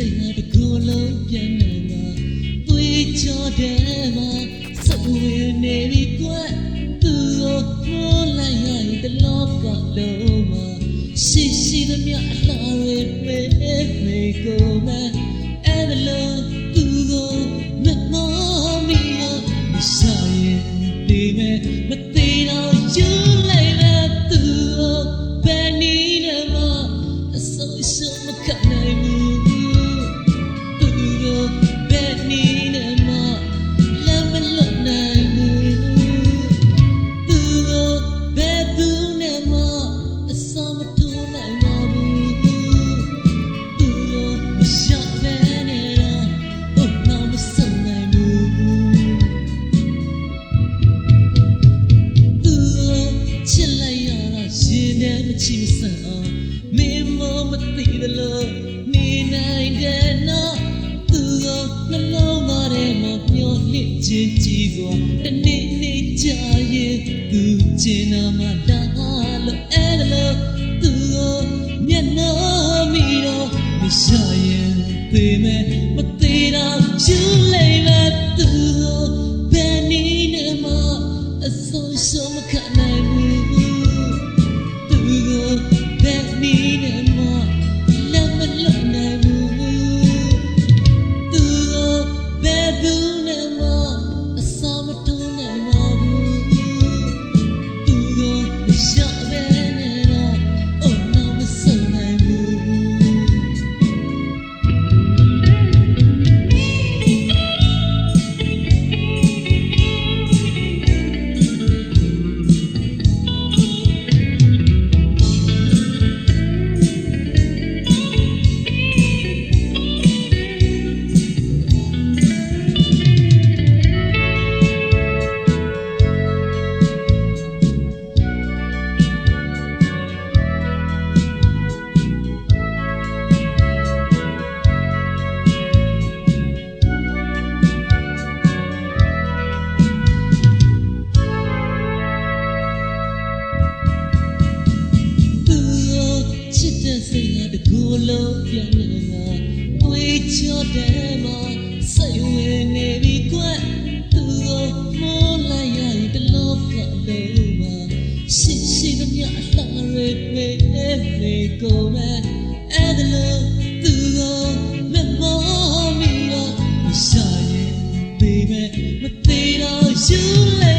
ချစ်တဲ့စိတ်နဲ့တကူလုံးပြန်နေမှာသွေးကြောတဲ့မှာစုံဝင်နေပြီကွယ်သူကိုမိုးလိုက်ရရင်တလောကလုံးမှာရှိရှိသမျှအလားတွေပဲနေကိုမဲ့အဲ့ဒါလို့သူကိုမမောမီလို့မဆိုင်ရင်ဒီမဲ့မသေးတော့ယူလိုက်တဲ့သူကိုဘယ်နည်းနဲ့မှအစိုးရှုံးမခံနိုင်ဘူး ချစ်ဆန်အောင်မင်းမမသိတယ်လို့နေနိုင်တယ်နော်သူကနှလုံးသားထဲမှာမျောလင့်ခြင်းကြီးစွာတနေ့နေ့ကြာရင်သူကျင်နာမှလာလို့အဲ့ဒါလို့သူကမျက်နှာမီတော့မရှာ သူလုံးပြန်နေတာတွေ့ချောတယ်မှာစိတ်ဝင်နေပြီကွသူကိုမိုးလိုက်ရတလောကပဲမှာရှိရှိသမျှအလှရိပ်မေးနေကုန်မဲ့အဲ့ဒါလို့သူကိုမမောမိတော့မရှာရင် baby မသေးတော့ you